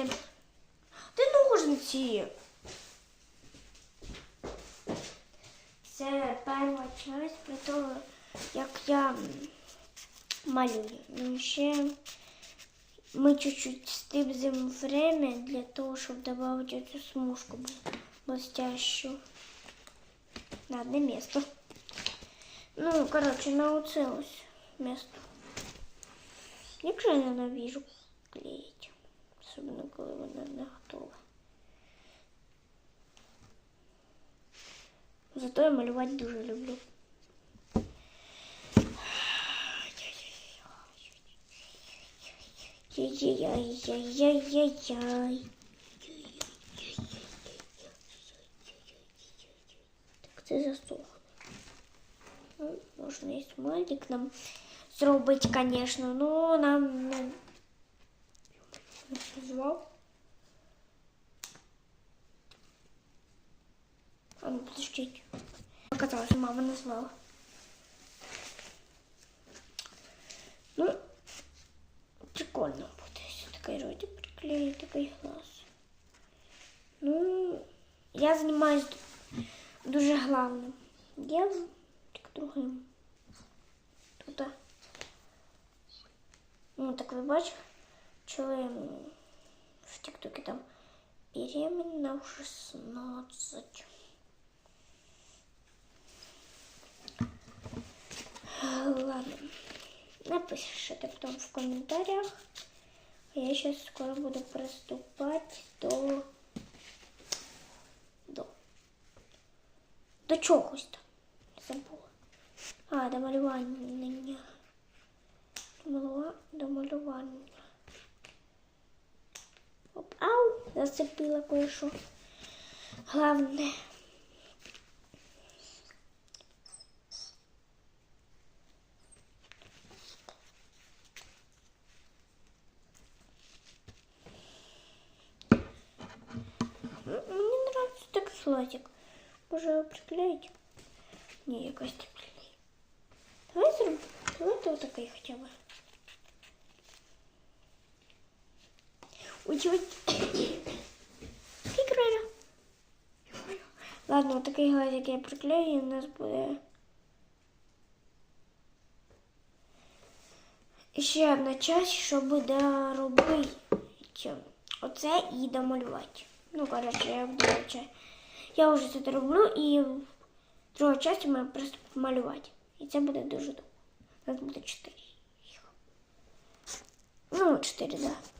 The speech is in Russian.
ножниці. Де ножниці? Це перша часть про те, як я малюю. Ну, ще ми чуть-чуть стибзимо время для того, щоб додати цю смужку блестящу на одне место. Ну, короче, на оце ось место. Як же я ненавижу клеїти, особливо коли вона не готова. Зато я малювати дуже люблю. Яй-яй-яй-яй-яй-яй. Так це засохло. Ну, можна і смайлик нам зробити, звісно, ну нам не звав. А ну, подождіть. Показалось, мама назвала. Ну, прикольно буде, якщо такий роді приклею, такий глаз. Ну, я займаюсь дуже главним. Я так другим. Тут. Ну, так ви бачите, м, в тіктокі там беременна в 16. Ладно. Напишите потом в комментариях. Я сейчас скоро буду приступать до... До... До чогось там. Забула. А, до малювання. До малюва- До малювання. Оп, ау, зацепила кое-що. Главне. М, Мені нравится так слотик. Може його приклеїти? Ні, якось не приклеїть. Давай зробимо. Давайте отакий хоча б. Ой, ой. Прикольно. Ладно, такий глазик я приклею, і у нас буде. Ще одна часть, щоб доробити оце і домалювати. Ну, коротше, я буду. Я вже це роблю і в другій часті ми просто малювати. І це буде дуже довго. У нас буде чотири. Ну, чотири, так. Да.